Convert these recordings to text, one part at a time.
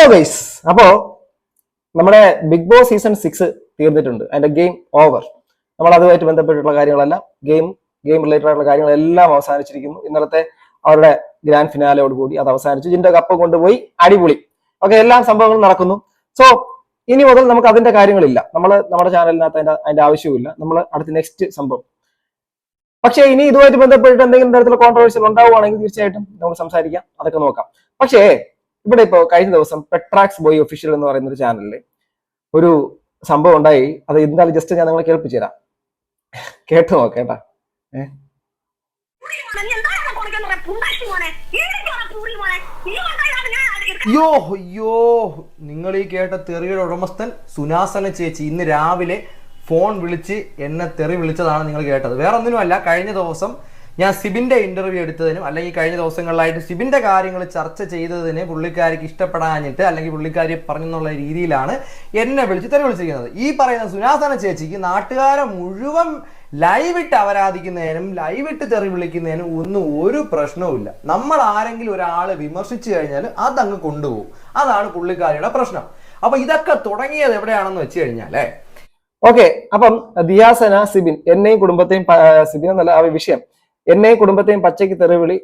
Hello guys അപ്പോ നമ്മുടെ big boss season six തീർന്നിട്ടുണ്ട്. അതിന്റെ ഗെയിം ഓവർ നമ്മൾ അതുമായിട്ട് ബന്ധപ്പെട്ടിട്ടുള്ള കാര്യങ്ങളെല്ലാം. ഗെയിം ഗെയിം റിലേറ്റഡ് ആയിട്ടുള്ള കാര്യങ്ങളെല്ലാം അവസാനിച്ചിരിക്കുന്നു. ഇന്നലത്തെ അവരുടെ ഗ്രാൻഡ് ഫിനാലയോട് കൂടി അത് അവസാനിച്ചു. ജിന്റെ കപ്പ് കൊണ്ടുപോയി അടിപൊളി. ഓക്കെ എല്ലാ സംഭവങ്ങളും നടക്കുന്നു. സോ ഇനി മുതൽ നമുക്ക് അതിന്റെ കാര്യങ്ങളില്ല. നമ്മൾ നമ്മുടെ ചാനലിനകത്ത് അതിന്റെ അതിന്റെ ആവശ്യവുമില്ല. നമ്മൾ അടുത്ത നെക്സ്റ്റ് സംഭവം. പക്ഷേ ഇനി ഇതുമായിട്ട് ബന്ധപ്പെട്ടിട്ട് എന്തെങ്കിലും തരത്തിലുള്ള കോൺട്രവേഴ്സികൾ ഉണ്ടാവുകയാണെങ്കിൽ തീർച്ചയായിട്ടും നമുക്ക് സംസാരിക്കാം. അതൊക്കെ നോക്കാം. പക്ഷേ ഇവിടെ ഇപ്പോൾ കഴിഞ്ഞ ദിവസം പെട്രാക്സ് ബോയ് ഒഫീഷ്യൽ എന്ന് പറയുന്ന ഒരു ചാനലിൽ ഒരു സംഭവം ഉണ്ടായി. അത് എന്തായാലും ജസ്റ്റ് ഞാൻ നിങ്ങളെ കേൾപ്പിച്ചു തരാം. കേട്ടു കേട്ടാ. മോനെ, യോ അയ്യോ. നിങ്ങൾ ഈ കേട്ട തെറിയുടെ ഉടമസ്ഥൻ സുനാസന ചേച്ചി ഇന്ന് രാവിലെ ഫോൺ വിളിച്ച് എന്നെ തെറി വിളിച്ചതാണ് നിങ്ങൾ കേട്ടത്. വേറെ ഒന്നിനുമല്ല കഴിഞ്ഞ ദിവസം ഞാൻ സിബിന്റെ ഇന്റർവ്യൂ എടുത്തതിനും അല്ലെങ്കിൽ കഴിഞ്ഞ ദിവസങ്ങളിലായിട്ട് സിബിന്റെ കാര്യങ്ങൾ ചർച്ച ചെയ്തതിന് പുള്ളിക്കാരിക്ക് ഇഷ്ടപ്പെടാഞ്ഞിട്ട് അല്ലെങ്കിൽ പുള്ളിക്കാരി പറഞ്ഞെന്നുള്ള രീതിയിലാണ് എന്നെ വിളിച്ച് തന്നെ വിളിച്ചിരിക്കുന്നത്. ഈ പറയുന്ന സുനാസന ചേച്ചിക്ക് നാട്ടുകാരെ മുഴുവൻ ലൈവിട്ട് അപരാധിക്കുന്നതിനും ലൈവിട്ട് തെറി വിളിക്കുന്നതിനും ഒന്നും ഒരു പ്രശ്നവുമില്ല നമ്മൾ ആരെങ്കിലും ഒരാളെ വിമർശിച്ചു കഴിഞ്ഞാൽ അതങ്ങ് കൊണ്ടുപോകും. അതാണ് പുള്ളിക്കാരിയുടെ പ്രശ്നം. അപ്പൊ ഇതൊക്കെ തുടങ്ങിയത് എവിടെയാണെന്ന് വെച്ച് കഴിഞ്ഞാലേ ഓക്കെ അപ്പം ദിയാസന സിബിൻ എന്നെയും കുടുംബത്തെയും സിബിൻ എന്നല്ല ആ വിഷയം. എന്നെയും കുടുംബത്തെയും പച്ചയ്ക്ക് തെറിവിളി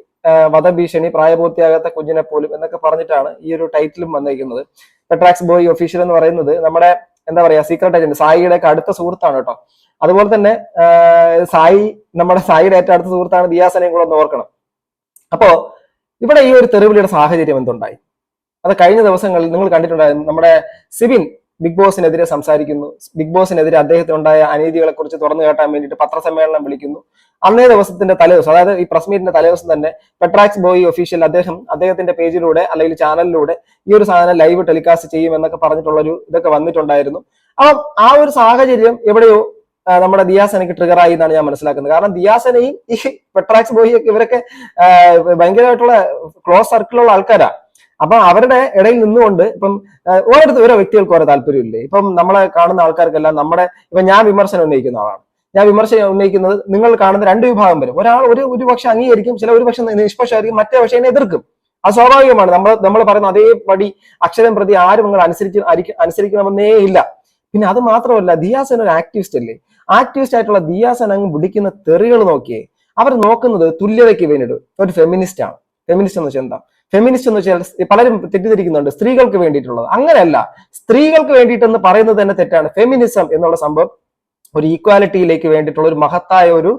വധഭീഷണി പ്രായപൂർത്തിയാകാത്ത കുഞ്ഞിനെ പോലും എന്നൊക്കെ പറഞ്ഞിട്ടാണ് ഈ ഒരു ടൈറ്റിലും വന്നിരിക്കുന്നത്. പെട്രാക്സ് ബോയ് ഒഫീഷ്യൽ എന്ന് പറയുന്നത് നമ്മുടെ എന്താ പറയാ സീക്രട്ട് ഏജന്റ് സായിയുടെ അടുത്ത സുഹൃത്താണ് കേട്ടോ. അതുപോലെ തന്നെ സായി നമ്മുടെ സായിയുടെ ഏറ്റവും അടുത്ത സുഹൃത്താണ് ദിയാസനയും കൂടെ ഒന്ന് ഓർക്കണം. അപ്പോ ഇവിടെ ഈ ഒരു തെറിവിളിയുടെ സാഹചര്യം എന്തുണ്ടായി? അത് കഴിഞ്ഞ ദിവസങ്ങളിൽ നിങ്ങൾ കണ്ടിട്ടുണ്ടായിരുന്നു നമ്മുടെ സിബിൻ ബിഗ് ബോസിനെതിരെ സംസാരിക്കുന്നു. ബിഗ് ബോസിനെതിരെ അദ്ദേഹത്തിനുണ്ടായ അനീതികളെ കുറിച്ച് തുറന്നു കേട്ടാൻ വേണ്ടിയിട്ട് പത്രസമ്മേളനം വിളിക്കുന്നു. അന്നേ ദിവസത്തിന്റെ തലേദിവസം അതായത് ഈ പ്രസ് മീറ്റിന്റെ തലേദിവസം തന്നെ പെട്രാക്സ് ബോയ് ഒഫീഷ്യൽ അദ്ദേഹം അദ്ദേഹത്തിന്റെ പേജിലൂടെ അല്ലെങ്കിൽ ചാനലിലൂടെ ഈ ഒരു സാധനം ലൈവ് ടെലികാസ്റ്റ് ചെയ്യും എന്നൊക്കെ പറഞ്ഞിട്ടുള്ള ഒരു ഇതൊക്കെ വന്നിട്ടുണ്ടായിരുന്നു. അപ്പം ആ ഒരു സാഹചര്യം എവിടെയോ നമ്മുടെ ദിയാസനയ്ക്ക് ട്രിഗർ ആയി എന്നാണ് ഞാൻ മനസ്സിലാക്കുന്നത്. കാരണം ദിയാസനയും ഈ പെട്രാക്സ് ബോയി ഒക്കെ ഇവരൊക്കെ ഭയങ്കരമായിട്ടുള്ള ക്ലോസ് സർക്കിളുള്ള ആൾക്കാരാ. അപ്പൊ അവരുടെ ഇടയിൽ നിന്നുകൊണ്ട് ഇപ്പം ഓരോരുത്തർ ഓരോ വ്യക്തികൾക്ക് ഓരോ താല്പര്യമില്ലേ? ഇപ്പം നമ്മളെ കാണുന്ന ആൾക്കാർക്കെല്ലാം നമ്മുടെ ഇപ്പൊ ഞാൻ വിമർശനം ഉന്നയിക്കുന്ന ആളാണ്. ഞാൻ വിമർശനം ഉന്നയിക്കുന്നത് നിങ്ങൾ കാണുന്ന രണ്ട് വിഭാഗം വരും. ഒരാൾ ഒരു ഒരു പക്ഷെ അംഗീകരിക്കും ചില ഒരു പക്ഷെ നിഷ്പക്ഷമായിരിക്കും മറ്റേ പക്ഷെ എതിർക്കും. അത് സ്വാഭാവികമാണ്. നമ്മൾ നമ്മൾ പറയുന്ന അതേപടി അക്ഷരം പ്രതി ആരും നിങ്ങൾ അനുസരിച്ച് അനുസരിക്കണമെന്നേ ഇല്ല. പിന്നെ അത് മാത്രമല്ല ദിയാസൻ ഒരു ആക്ടിവിസ്റ്റ് അല്ലേ? ആക്ടിവിസ്റ്റ് ആയിട്ടുള്ള ദിയാസൻ അങ്ങ് പിടിക്കുന്ന തെറികൾ നോക്കിയേ അവർ നോക്കുന്നത് തുല്യതയ്ക്ക് വേണ്ടിയിട്ട് ഒരു ഫെമിനിസ്റ്റ് ആണ്. ഫെമിനിസ്റ്റ് എന്ന് വെച്ചാൽ എന്താ? ഫെമിനിസ്റ്റ് എന്ന് വെച്ചാൽ പലരും തെറ്റിദ്ധരിക്കുന്നുണ്ട് സ്ത്രീകൾക്ക് വേണ്ടിയിട്ടുള്ളത്. അങ്ങനെയല്ല. സ്ത്രീകൾക്ക് വേണ്ടിയിട്ടെന്ന് പറയുന്നത് തന്നെ തെറ്റാണ്. ഫെമിനിസം എന്നുള്ള സംഭവം ഒരു ഈക്വാലിറ്റിയിലേക്ക് വേണ്ടിയിട്ടുള്ള ഒരു മഹത്തായ ഒരു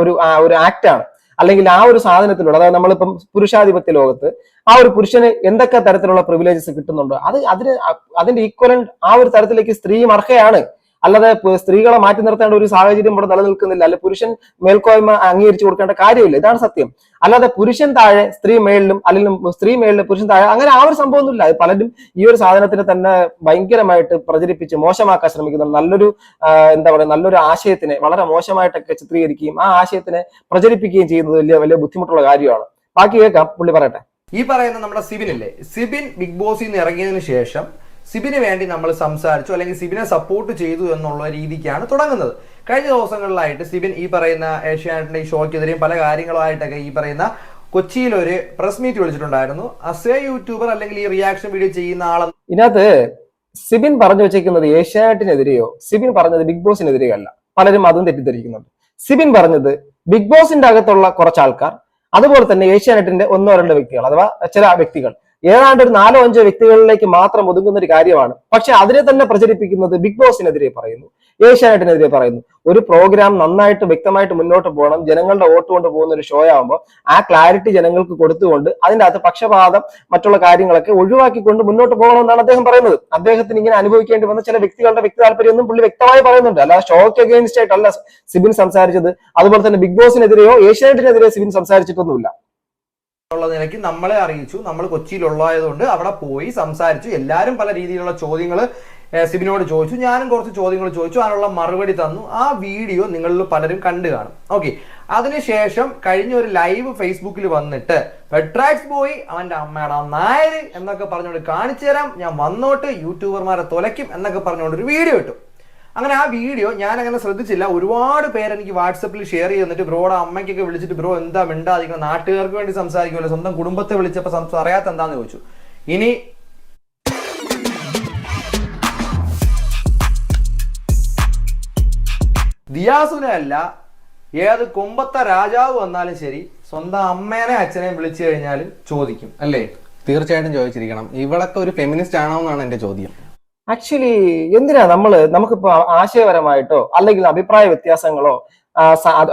ഒരു ഒരു ആണ്. അല്ലെങ്കിൽ ആ ഒരു സാധനത്തിലൂടെ അതായത് നമ്മളിപ്പം പുരുഷാധിപത്യ ലോകത്ത് ആ ഒരു പുരുഷന് എന്തൊക്കെ തരത്തിലുള്ള പ്രിവിലേജസ് കിട്ടുന്നുണ്ടോ? അത് അതിന് അതിന്റെ ഈക്വലന്റ് ആ ഒരു തരത്തിലേക്ക് സ്ത്രീയും അർഹയാണ്. അല്ലാതെ സ്ത്രീകളെ മാറ്റി നിർത്തേണ്ട ഒരു സാഹചര്യം ഇവിടെ നിലനിൽക്കുന്നില്ല. അല്ലെ പുരുഷൻ മേൽക്കോയ്മ അംഗീകരിച്ചു കൊടുക്കേണ്ട കാര്യമില്ല. ഇതാണ് സത്യം. അല്ലാതെ പുരുഷൻ താഴെ സ്ത്രീ മേളിലും അല്ലെങ്കിൽ സ്ത്രീ മേളിലും പുരുഷൻ താഴെ അങ്ങനെ ആ ഒരു സംഭവമൊന്നുമില്ല. പലരും ഈ ഒരു സാധനത്തിനെ തന്നെ ഭയങ്കരമായിട്ട് പ്രചരിപ്പിച്ച് മോശമാക്കാൻ ശ്രമിക്കുന്നു നല്ലൊരു എന്താ പറയുക നല്ലൊരു ആശയത്തിനെ വളരെ മോശമായിട്ടൊക്കെ ചിത്രീകരിക്കുകയും ആ ആശയത്തിനെ പ്രചരിപ്പിക്കുകയും ചെയ്യുന്നത് വലിയ വലിയ ബുദ്ധിമുട്ടുള്ള കാര്യമാണ്. ബാക്കി കേൾക്കാം. പുള്ളി പറയട്ടെ. ഈ പറയുന്ന നമ്മുടെ സിബിൻ ഇല്ലേ? സിബിൻ ബിഗ് ബോസിൽ നിന്ന് ഇറങ്ങിയതിനു ശേഷം സിബിന് വേണ്ടി നമ്മൾ സംസാരിച്ചു അല്ലെങ്കിൽ സിബിനെ സപ്പോർട്ട് ചെയ്തു എന്നുള്ള രീതിക്കാണ് തുടങ്ങുന്നത്. കഴിഞ്ഞ ദിവസങ്ങളിലായിട്ട് സിബിൻ ഈ പറയുന്ന ഏഷ്യാനെറ്റിന്റെ ഈ ഷോയ്ക്കെതിരെയും പല കാര്യങ്ങളുമായിട്ടൊക്കെ ഈ പറയുന്ന കൊച്ചിയിൽ ഒരു പ്രസ് മീറ്റ് വിളിച്ചിട്ടുണ്ടായിരുന്നു. അസേ യൂട്യൂബർ അല്ലെങ്കിൽ ഈ റിയാക്ഷൻ വീഡിയോ ചെയ്യുന്ന ആളെന്ന് ഇതിനകത്ത് സിബിൻ പറഞ്ഞു വെച്ചേക്കുന്നത് ഏഷ്യാനെറ്റിനെതിരെയോ സിബിൻ പറഞ്ഞത് ബിഗ് ബോസിനെതിരെയോ അല്ല. പലരും അതും തെറ്റിദ്ധരിക്കുന്നുണ്ട്. സിബിൻ പറഞ്ഞത് ബിഗ് ബോസിന്റെ അകത്തുള്ള കുറച്ച് ആൾക്കാർ അതുപോലെ തന്നെ ഏഷ്യാനെറ്റിന്റെ ഒന്നോ രണ്ടോ വ്യക്തികൾ അഥവാ ചില വ്യക്തികൾ ഏതാണ്ട് ഒരു നാലോ അഞ്ചോ വ്യക്തികളിലേക്ക് മാത്രം ഒതുങ്ങുന്ന ഒരു കാര്യമാണ്. പക്ഷെ അതിനെ തന്നെ പ്രചരിപ്പിക്കുന്നത് ബിഗ് ബോസിനെതിരെ പറയുന്നു. ഏഷ്യാനെറ്റിനെതിരെ പറയുന്നു. ഒരു പ്രോഗ്രാം നന്നായിട്ട് വ്യക്തമായിട്ട് മുന്നോട്ട് പോകണം. ജനങ്ങളുടെ വോട്ട് കൊണ്ട് പോകുന്ന ഒരു ഷോ ആകുമ്പോൾ ആ ക്ലാരിറ്റി ജനങ്ങൾക്ക് കൊടുത്തുകൊണ്ട് അതിന്റെ അകത്ത് പക്ഷപാതം മറ്റുള്ള കാര്യങ്ങളൊക്കെ ഒഴിവാക്കിക്കൊണ്ട് മുന്നോട്ട് പോകണമെന്നാണ് അദ്ദേഹം പറയുന്നത്. അദ്ദേഹത്തിന് ഇങ്ങനെ അനുഭവിക്കേണ്ടി വന്ന ചില വ്യക്തികളുടെ വ്യക്തി താല്പര്യമൊന്നും പുള്ളി വ്യക്തമായി പറയുന്നുണ്ട്. അല്ല ഷോക്ക് അഗേൻസ്റ്റ് ആയിട്ടല്ല സിബിൻ സംസാരിച്ചത്. അതുപോലെ തന്നെ ബിഗ് ബോസിനെതിരെയോ ഏഷ്യാനെറ്റിനെതിരെയോ സിബിൻ സംസാരിച്ചിട്ടൊന്നുമില്ല. ഉള്ള നിലയ്ക്ക് നമ്മളെ അറിയിച്ചു. നമ്മൾ കൊച്ചിയിലുള്ളതുകൊണ്ട് അവിടെ പോയി സംസാരിച്ചു. എല്ലാവരും പല രീതിയിലുള്ള ചോദ്യങ്ങൾ സിബിനോട് ചോദിച്ചു. ഞാനും കുറച്ച് ചോദ്യങ്ങൾ ചോദിച്ചു. അതിനുള്ള മറുപടി തന്നു. ആ വീഡിയോ നിങ്ങളിൽ പലരും കണ്ടു കാണും. ഓക്കെ. അതിനുശേഷം കഴിഞ്ഞ ഒരു ലൈവ് ഫേസ്ബുക്കിൽ വന്നിട്ട് പെട്രാക്സ് ബോയ് അവന്റെ അമ്മയുടെ നായര് എന്നൊക്കെ പറഞ്ഞുകൊണ്ട് കാണിച്ചു തരാം. ഞാൻ വന്നോട്ട് യൂട്യൂബർമാരെ തുലയ്ക്കും എന്നൊക്കെ പറഞ്ഞുകൊണ്ട് ഒരു വീഡിയോ ഇട്ടു. അങ്ങനെ ആ വീഡിയോ ഞാൻ അങ്ങനെ ശ്രദ്ധിച്ചില്ല. ഒരുപാട് പേരെനിക്ക് വാട്സപ്പിൽ ഷെയർ ചെയ്തിട്ട് ബ്രോയുടെ അമ്മയ്ക്കൊക്കെ വിളിച്ചിട്ട് ബ്രോ എന്താ മിണ്ടാതിരിക്കണം? നാട്ടുകാർക്ക് വേണ്ടി സംസാരിക്കുമല്ലോ സ്വന്തം കുടുംബത്തെ വിളിച്ചപ്പോൾ സംസാ അറിയാത്ത എന്താന്ന് ചോദിച്ചു. ഇനി ദിയാസുനെ അല്ല ഏത് കൊമ്പത്തെ രാജാവ് വന്നാലും ശരി സ്വന്തം അമ്മേനെ അച്ഛനെയും വിളിച്ചു കഴിഞ്ഞാൽ ചോദിക്കും അല്ലേ? തീർച്ചയായിട്ടും ചോദിച്ചിരിക്കണം. ഇവളൊക്കെ ഒരു ഫെമിനിസ്റ്റ് ആണോ എന്നാണ് എന്റെ ചോദ്യം. ആക്ച്വലി എന്തിനാ നമ്മൾ? നമുക്കിപ്പോ ആശയപരമായിട്ടോ അല്ലെങ്കിൽ അഭിപ്രായ വ്യത്യാസങ്ങളോ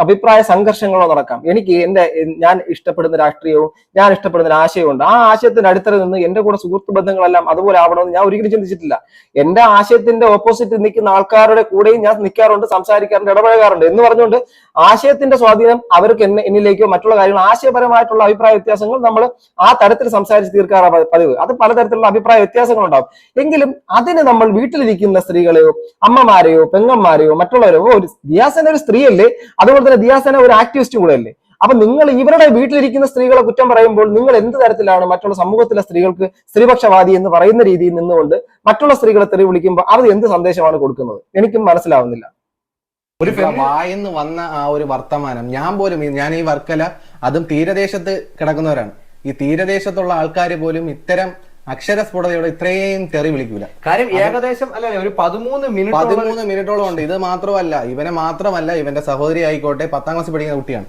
അഭിപ്രായ സംഘർഷങ്ങളോ നടക്കാം. എനിക്ക് എന്റെ ഞാൻ ഇഷ്ടപ്പെടുന്ന രാഷ്ട്രീയവും ഞാൻ ഇഷ്ടപ്പെടുന്ന ആശയവും ഉണ്ട് ആ ആശയത്തിന്റെ അടിത്തറ നിന്ന് എന്റെ കൂടെ സുഹൃത്ത് ബന്ധങ്ങളെല്ലാം അതുപോലെ ആവണമെന്ന് ഞാൻ ഒരിക്കലും ചിന്തിച്ചിട്ടില്ല. എന്റെ ആശയത്തിന്റെ ഓപ്പോസിറ്റ് നിൽക്കുന്ന ആൾക്കാരുടെ കൂടെയും ഞാൻ നിൽക്കാറുണ്ട് സംസാരിക്കാറുണ്ട് ഇടപഴകാറുണ്ട് എന്ന് പറഞ്ഞുകൊണ്ട് ആശയത്തിന്റെ സ്വാധീനം അവർക്ക് എന്നെ എന്നിലേക്കോ മറ്റുള്ള കാര്യങ്ങൾ ആശയപരമായിട്ടുള്ള അഭിപ്രായ വ്യത്യാസങ്ങൾ നമ്മൾ ആ തരത്തിൽ സംസാരിച്ച് തീർക്കാറാണ് പതിവ്. അത് പലതരത്തിലുള്ള അഭിപ്രായ വ്യത്യാസങ്ങൾ ഉണ്ടാവും. എങ്കിലും അതിന് നമ്മൾ വീട്ടിലിരിക്കുന്ന സ്ത്രീകളെയോ അമ്മമാരെയോ പെങ്ങന്മാരെയോ മറ്റുള്ളവരെയോ ഒരു ദിയാസന ഒരു സ്ത്രീയല്ലേ? അതുപോലെ തന്നെ ദിയാസേന ഒരു ആക്ടിവിസ്റ്റ് കൂടെ അല്ലേ? അപ്പൊ നിങ്ങൾ ഇവരുടെ വീട്ടിലിരിക്കുന്ന സ്ത്രീകളെ കുറ്റം പറയുമ്പോൾ നിങ്ങൾ എന്ത് തരത്തിലാണ് മറ്റുള്ള സമൂഹത്തിലെ സ്ത്രീകൾക്ക് സ്ത്രീപക്ഷവാദി എന്ന് പറയുന്ന രീതിയിൽ നിന്നുകൊണ്ട് മറ്റുള്ള സ്ത്രീകളെ തെറി വിളിക്കുമ്പോൾ അത് എന്ത് സന്ദേശമാണ് കൊടുക്കുന്നത്? എനിക്കും മനസ്സിലാവുന്നില്ല. ഒരു വായെന്ന് വന്ന ആ ഒരു വർത്തമാനം ഞാൻ പോലും ഞാൻ ഈ വർക്കല അതും തീരദേശത്ത് കിടക്കുന്നവരാണ്. ഈ തീരദേശത്തുള്ള ആൾക്കാർ പോലും ഇത്തരം അക്ഷരസ്ഫുടതയോടെ ഇത്രയും തെറി വിളിക്കൂല. കാര്യം ഏകദേശം അല്ലെ ഒരു പതിമൂന്ന് മിനിറ്റ് പതിമൂന്ന് മിനിറ്റോളം ഉണ്ട് ഇത് മാത്രമല്ല ഇവനെ മാത്രമല്ല ഇവന്റെ സഹോദരി ആയിക്കോട്ടെ പത്താം ക്ലാസ് പഠിക്കുന്ന കുട്ടിയാണ്.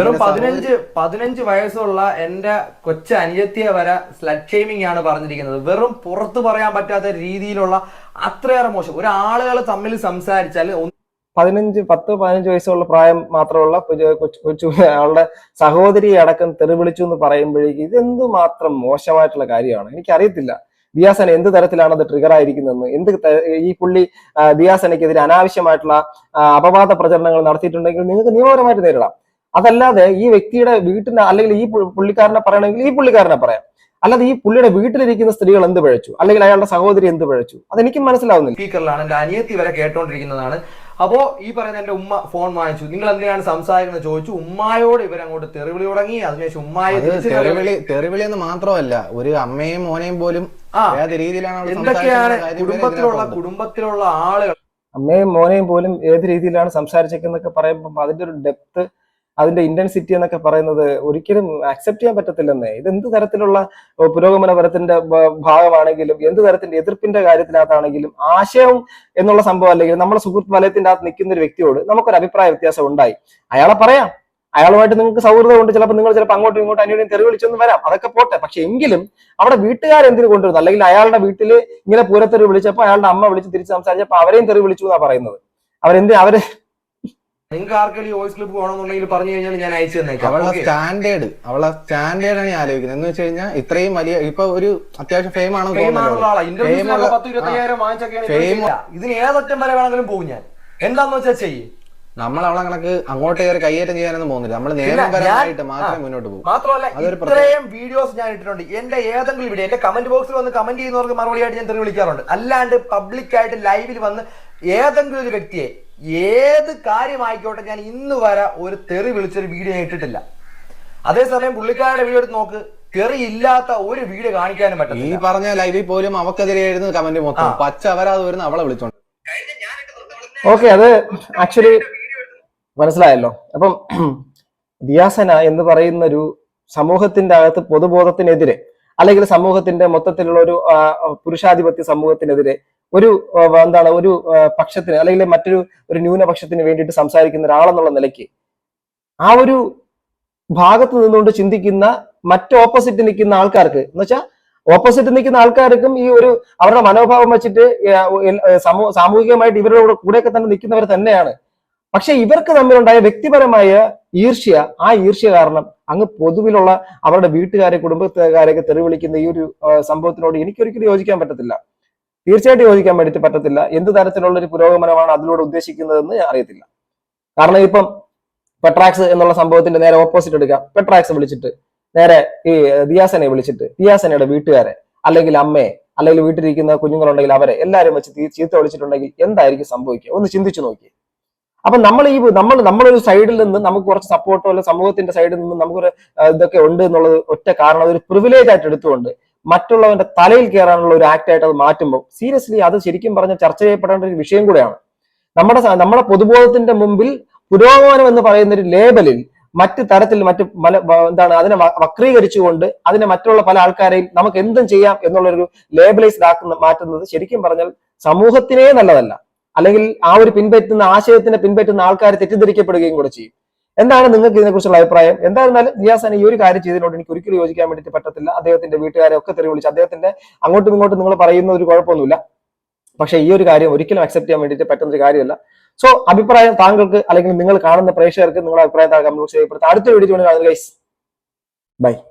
വെറും പതിനഞ്ച് പതിനഞ്ച് വയസ്സുള്ള എന്റെ കൊച്ചു അനിയത്തിയെ വരെ സ്ലഡ് ഷെയ്മിങ് ആണ് പറഞ്ഞിരിക്കുന്നത്. വെറും പുറത്തു പറയാൻ പറ്റാത്ത രീതിയിലുള്ള അത്രയേറെ മോശം. ഒരാളുകൾ തമ്മിൽ സംസാരിച്ചാൽ പതിനഞ്ച് പത്ത് പതിനഞ്ച് വയസ്സുള്ള പ്രായം മാത്രമുള്ള കൊച്ചു- കൊച്ചു സഹോദരി അടക്കം തെറിവിളിച്ചു എന്ന് പറയുമ്പോഴേക്ക് ഇതെന്ത് മാത്രം മോശമായിട്ടുള്ള കാര്യമാണ്? എനിക്കറിയത്തില്ല. ദിയാസന എന്ത് തരത്തിലാണ് അത് ട്രിഗർ ആയിരിക്കുന്നതെന്ന്? എന്ത് ഈ പുള്ളി ദിയാസനയ്ക്കെതിരെ അനാവശ്യമായിട്ടുള്ള അപവാദ പ്രചരണങ്ങൾ നടത്തിയിട്ടുണ്ടെങ്കിൽ നിങ്ങൾക്ക് നിയമപരമായിട്ട് നേരിടാം. അതല്ലാതെ ഈ വ്യക്തിയുടെ വീട്ടിന് അല്ലെങ്കിൽ ഈ പുള്ളിക്കാരനെ പറയണമെങ്കിൽ ഈ പുള്ളിക്കാരനെ പറയാം. അല്ലാതെ ഈ പുള്ളിയുടെ വീട്ടിലിരിക്കുന്ന സ്ത്രീകൾ എന്ത് പഴച്ചു? അല്ലെങ്കിൽ അയാളുടെ സഹോദരി എന്ത് പഴച്ചു? അതെനിക്കും മനസ്സിലാവുന്നില്ല. സ്പീക്കറിലാണ് എന്റെ അനിയത്തി വരെ കേട്ടോണ്ടിരിക്കുന്നതാണ്. അപ്പോ ഈ പറയുന്ന എന്റെ ഉമ്മ ഫോൺ വാങ്ങിച്ചു. നിങ്ങൾ എന്തിനാണ് സംസാരിക്കുന്നത്? ചോദിച്ചു ഉമ്മായോട് ഇവരങ്ങോട്ട് തെറിവിളി തുടങ്ങി. അതിനുശേഷം ഉമ്മായി തെറിവിളി തെറിവിളി എന്ന് മാത്രമല്ല ഒരു അമ്മയും മോനെയും പോലും രീതിയിലാണ് എന്തൊക്കെയാണ് കുടുംബത്തിലുള്ള കുടുംബത്തിലുള്ള ആളുകൾ? അമ്മയും മോനെയും പോലും ഏത് രീതിയിലാണ് സംസാരിച്ചേക്കുന്നൊക്കെ പറയുമ്പോൾ അതിന്റെ ഒരു ഡെപ്ത് അതിന്റെ ഇന്റൻസിറ്റി എന്നൊക്കെ പറയുന്നത് ഒരിക്കലും അക്സെപ്റ്റ് ചെയ്യാൻ പറ്റത്തില്ലെന്നേ. ഇത് എന്ത് തരത്തിലുള്ള പുരോഗമനപരത്തിന്റെ ഭാഗമാണെങ്കിലും എന്ത് തരത്തിന്റെ എതിർപ്പിന്റെ കാര്യത്തിനകത്താണെങ്കിലും ആശയം എന്നുള്ള സംഭവം അല്ലെങ്കിൽ നമ്മുടെ സുഹൃത്ത് വലയത്തിന്റെ അകത്ത് നിൽക്കുന്ന ഒരു വ്യക്തിയോട് നമുക്കൊരു അഭിപ്രായ വ്യത്യാസം ഉണ്ടായി. അയാളെ പറയാം. അയാളുമായിട്ട് നിങ്ങൾക്ക് സൗഹൃദം ഉണ്ട്. ചിലപ്പോൾ നിങ്ങൾ ചിലപ്പോൾ അങ്ങോട്ടും ഇങ്ങോട്ടും അന്യോന്യം തെറി വിളിച്ചൊന്നും വരാം. അതൊക്കെ പോട്ടെ. പക്ഷെ എങ്കിലും അവിടെ വീട്ടുകാർ എന്തിനു കൊണ്ടുവരുന്നു? അല്ലെങ്കിൽ അയാളുടെ വീട്ടിൽ ഇങ്ങനെ പൂരത്തെറി വിളിച്ചപ്പോൾ അയാളുടെ അമ്മ വിളിച്ച് തിരിച്ച് സംസാരിച്ചപ്പോൾ അവരെയും തെറി വിളിച്ചു എന്നാണ് പറയുന്നത്? അവരെന്ത് അവർ നിങ്ങൾക്ക് ആർക്കെങ്കിലും വോയിസ് ക്ലിപ്പ് വേണമെന്നുണ്ടെങ്കിൽ പറഞ്ഞു കഴിഞ്ഞാൽ ഞാൻ അയച്ചു തന്നേക്കാം. Okay. സ്റ്റാൻഡേർഡ് അവളെ സ്റ്റാൻഡേർഡാണ് ഞാൻ ആലോചിക്കുന്നത്. എന്ന് വെച്ച് കഴിഞ്ഞാൽ ഇത്രയും വലിയ ഇപ്പൊ ഒരു അത്യാവശ്യം ഫെയിം ആണോ. ഇതിന് ഏതൊറ്റം വരെ വേണമെങ്കിലും പോകും ഞാൻ. എന്താന്ന് വെച്ചാൽ ചെയ്യും. നമ്മൾ അവളെ കണക്ക് അങ്ങോട്ട് കയറി കൈയേറ്റം ചെയ്യാനൊന്നും പോകുന്നില്ല. നമ്മൾ നിയമപരമായിട്ട് മാത്രമേ മുന്നോട്ട് പോകും. മാത്രമല്ല ഇത്രയും വീഡിയോസ് ഞാൻ ഇട്ടിട്ടുണ്ട്. എന്റെ ഏതെങ്കിലും വീഡിയോ എന്റെ കമന്റ് ബോക്സിൽ വന്ന് കമന്റ് ചെയ്യുന്നവർക്ക് മറുപടി ആയിട്ട് ഞാൻ തെറി വിളിക്കാറുണ്ട്. അല്ലാണ്ട് പബ്ലിക്കായിട്ട് ലൈവിൽ വന്ന് ഏതെങ്കിലും ഒരു വ്യക്തിയെ ഏത് കാര്യമായിക്കോട്ടെ ഞാൻ ഇന്ന് വരെ ഒരു തെറി വിളിച്ചൊരു വീഡിയോ ഞാൻ ഇട്ടിട്ടില്ല. അതേസമയം പുള്ളിക്കാരുടെ വീഡിയോ എടുത്ത് നോക്ക് തെറി ഇല്ലാത്ത ഒരു വീഡിയോ കാണിക്കാനും ഈ പറ്റില്ല പറഞ്ഞ ലൈവിൽ പോലും അവക്കെതിരെയായിരുന്നു കമന്റ് മൊത്തം. പച്ച അവരാത് വരുന്ന അവളെ വിളിച്ചോണ്ട്. ഓക്കെ അത് ആക്ച്വലി മനസ്സിലായല്ലോ. അപ്പം ദിയാസന എന്ന് പറയുന്ന ഒരു സമൂഹത്തിന്റെ അകത്ത് പൊതുബോധത്തിനെതിരെ അല്ലെങ്കിൽ സമൂഹത്തിന്റെ മൊത്തത്തിലുള്ള ഒരു പുരുഷാധിപത്യ സമൂഹത്തിനെതിരെ ഒരു എന്താണ് ഒരു പക്ഷത്തിന് അല്ലെങ്കിൽ മറ്റൊരു ഒരു ന്യൂനപക്ഷത്തിന് വേണ്ടിയിട്ട് സംസാരിക്കുന്ന ഒരാളെന്നുള്ള നിലയ്ക്ക് ആ ഒരു ഭാഗത്ത് നിന്നുകൊണ്ട് ചിന്തിക്കുന്ന മറ്റ് ഓപ്പോസിറ്റ് നിൽക്കുന്ന ആൾക്കാർക്ക് എന്ന് വെച്ചാൽ ഓപ്പോസിറ്റ് നിൽക്കുന്ന ആൾക്കാർക്കും ഈ ഒരു അവരുടെ മനോഭാവം വെച്ചിട്ട് സാമൂഹികമായിട്ട് ഇവരുടെ കൂടെ കൂടെയൊക്കെ തന്നെ നിൽക്കുന്നവർ തന്നെയാണ്. പക്ഷെ ഇവർക്ക് തമ്മിലുണ്ടായ വ്യക്തിപരമായ ഈർഷ്യ ആ ഈർഷ്യ കാരണം അങ്ങ് പൊതുവിലുള്ള അവരുടെ വീട്ടുകാരെ കുടുംബക്കാരെയൊക്കെ തെറിവിളിക്കുന്ന ഈ ഒരു സംഭവത്തിനോട് എനിക്ക് എനിക്കൊരിക്കലും യോജിക്കാൻ പറ്റത്തില്ല. തീർച്ചയായിട്ടും യോജിക്കാൻ വേണ്ടിയിട്ട് പറ്റത്തില്ല. എന്ത് തരത്തിലുള്ള ഒരു പുരോഗമനമാണ് അതിലൂടെ ഉദ്ദേശിക്കുന്നതെന്ന് അറിയത്തില്ല. കാരണം ഇപ്പം പെട്രാക്സ് എന്നുള്ള സംഭവത്തിന്റെ നേരെ ഓപ്പോസിറ്റ് എടുക്കാം പെട്രാക്സ് വിളിച്ചിട്ട് നേരെ ഈ ദിയാസനെ വിളിച്ചിട്ട് ദിയാസനയുടെ വീട്ടുകാരെ അല്ലെങ്കിൽ അമ്മയെ അല്ലെങ്കിൽ വീട്ടിലിരിക്കുന്ന കുഞ്ഞുങ്ങളുണ്ടെങ്കിൽ അവരെ എല്ലാവരും വെച്ച് ചീത്ത വിളിച്ചിട്ടുണ്ടെങ്കിൽ എന്തായിരിക്കും സംഭവിക്കുക? ഒന്ന് ചിന്തിച്ചു നോക്കി അപ്പൊ നമ്മൾ ഈ നമ്മൾ നമ്മളൊരു സൈഡിൽ നിന്ന് നമുക്ക് കുറച്ച് സപ്പോർട്ടോ അല്ലെങ്കിൽ സമൂഹത്തിന്റെ സൈഡിൽ നിന്ന് നമുക്കൊരു ഇതൊക്കെ ഉണ്ട് എന്നുള്ളത് ഒറ്റ കാരണം ഒരു പ്രിവിലേജ് ആയിട്ട് എടുത്തുകൊണ്ട് മറ്റുള്ളവന്റെ തലയിൽ കയറാനുള്ള ഒരു ആക്ട് ആയിട്ട് അത് മാറ്റുമ്പോൾ സീരിയസ്ലി അത് ശരിക്കും പറഞ്ഞ ചർച്ച ചെയ്യപ്പെടേണ്ട ഒരു വിഷയം കൂടെയാണ്. നമ്മുടെ നമ്മുടെ പൊതുബോധത്തിന്റെ മുമ്പിൽ പുരോഗമനം എന്ന് പറയുന്ന ഒരു ലേബലിൽ മറ്റ് തരത്തിൽ മറ്റ് പല എന്താണ് അതിനെ വക്രീകരിച്ചുകൊണ്ട് അതിനെ മറ്റുള്ള പല ആൾക്കാരെയും നമുക്ക് എന്തും ചെയ്യാം എന്നുള്ളൊരു ലേബലൈസ്ഡ് ആക്കുന്ന മാറ്റുന്നത് ശരിക്കും പറഞ്ഞാൽ സമൂഹത്തിനേ നല്ലതല്ല. അല്ലെങ്കിൽ ആ ഒരു പിൻപറ്റുന്ന ആശയത്തിനെ പിൻപറ്റുന്ന ആൾക്കാർ തെറ്റിദ്ധരിക്കപ്പെടുകയും കൂടെ ചെയ്യും. എന്താണ് നിങ്ങൾക്ക് ഇതിനെക്കുറിച്ചുള്ള അഭിപ്രായം? എന്തായിരുന്നാലും ദിയാസാൻ ഈ ഒരു കാര്യം ചെയ്തതിനോട് എനിക്ക് ഒരിക്കലും യോജിക്കാൻ വേണ്ടിയിട്ട് പറ്റത്തില്ല. അദ്ദേഹത്തിന്റെ വീട്ടുകാരെ ഒക്കെ തെറി വിളിച്ച് അദ്ദേഹത്തിന്റെ അങ്ങോട്ടും ഇങ്ങോട്ടും നിങ്ങൾ പറയുന്ന ഒരു കുഴപ്പമൊന്നുമില്ല. പക്ഷെ ഈ ഒരു കാര്യം ഒരിക്കലും അക്സെപ്റ്റ് ചെയ്യാൻ വേണ്ടിയിട്ട് പറ്റുന്ന ഒരു കാര്യമല്ല. സോ അഭിപ്രായം താങ്കൾക്ക് അല്ലെങ്കിൽ നിങ്ങൾ കാണുന്ന പ്രേക്ഷകർക്ക് നിങ്ങളുടെ അഭിപ്രായം താങ്കൾ അടുത്ത വീഡിയോ ബൈ